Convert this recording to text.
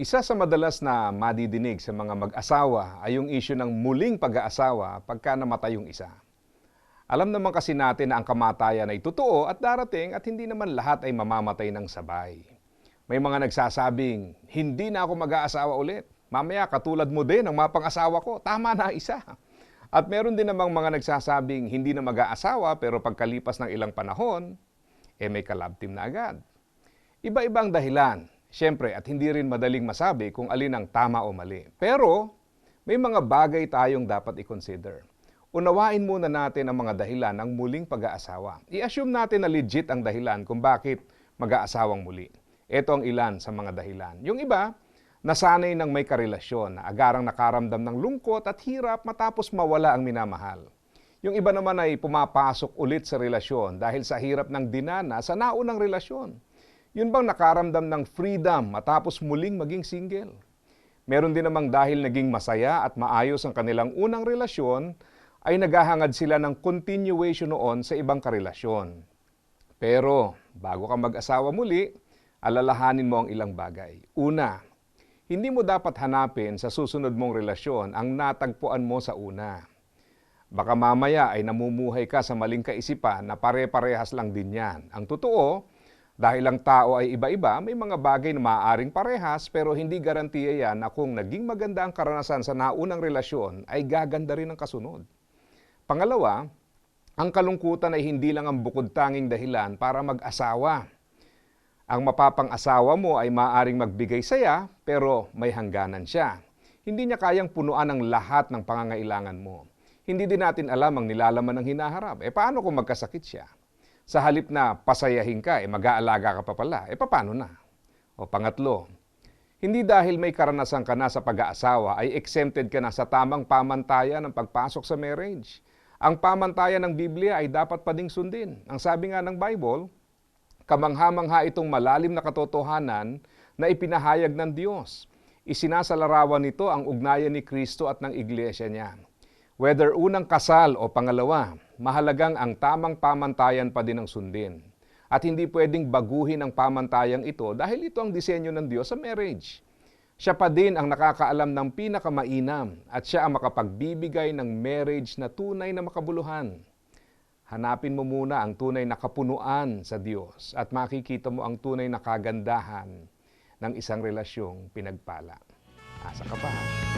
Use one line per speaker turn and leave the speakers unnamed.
Isa sa madalas na madidinig sa mga mag-asawa ay yung issue ng muling pag-aasawa pagka namatay yung isa. Alam naman kasi natin na ang kamatayan ay totoo at darating at hindi naman lahat ay mamamatay ng sabay. May mga nagsasabing, hindi na ako mag-aasawa ulit. Mamaya katulad mo din ang mapang-asawa ko, tama na isa. At meron din namang mga nagsasabing hindi na mag-aasawa pero pagkalipas ng ilang panahon, eh may kalab team na agad. Iba-ibang dahilan, syempre at hindi rin madaling masabi kung alin ang tama o mali. Pero may mga bagay tayong dapat i-consider. Unawain muna natin ang mga dahilan ng muling pag-aasawa. I-assume natin na legit ang dahilan kung bakit mag-aasawang muli. Ito ang ilan sa mga dahilan. Yung iba, nasanay ng may karelasyon na agarang nakaramdam ng lungkot at hirap matapos mawala ang minamahal. Yung iba naman ay pumapasok ulit sa relasyon dahil sa hirap ng dinana sa naunang relasyon. Yun bang nakaramdam ng freedom matapos muling maging single? Meron din namang dahil naging masaya at maayos ang kanilang unang relasyon, ay naghahangad sila ng continuation noon sa ibang karelasyon. Pero bago ka mag-asawa muli, alalahanin mo ang ilang bagay. Una, hindi mo dapat hanapin sa susunod mong relasyon ang natagpuan mo sa una. Baka mamaya ay namumuhay ka sa maling kaisipan na pare-parehas lang din yan. Ang totoo, dahil ang tao ay iba-iba, may mga bagay na maaaring parehas pero hindi garantiya yan na kung naging maganda ang karanasan sa naunang relasyon ay gaganda rin ang kasunod. Pangalawa, ang kalungkutan ay hindi lang ang bukod tanging dahilan para mag-asawa. Ang mapapang-asawa mo ay maaring magbigay saya pero may hangganan siya. Hindi niya kayang punuan ang lahat ng pangangailangan mo. Hindi din natin alam ang nilalaman ng hinaharap. E paano kung magkasakit siya? Sa halip na pasayahin ka, eh mag-aalaga ka pa pala, eh paano na? O pangatlo, hindi dahil may karanasan ka na sa pag-aasawa ay exempted ka na sa tamang pamantayan ng pagpasok sa marriage. Ang pamantayan ng Biblia ay dapat pa ding sundin. Ang sabi nga ng Bible, kamangha-mangha itong malalim na katotohanan na ipinahayag ng Diyos. Isinasalarawan nito ang ugnayan ni Kristo at ng iglesia niya. Whether unang kasal o pangalawa, mahalagang ang tamang pamantayan pa din ang sundin. At hindi pwedeng baguhin ang pamantayang ito dahil ito ang disenyo ng Diyos sa marriage. Siya pa din ang nakakaalam ng pinakamainam at siya ang makapagbibigay ng marriage na tunay na makabuluhan. Hanapin mo muna ang tunay na kapunuan sa Diyos at makikita mo ang tunay na kagandahan ng isang relasyong pinagpala. Asa ka pa? ha?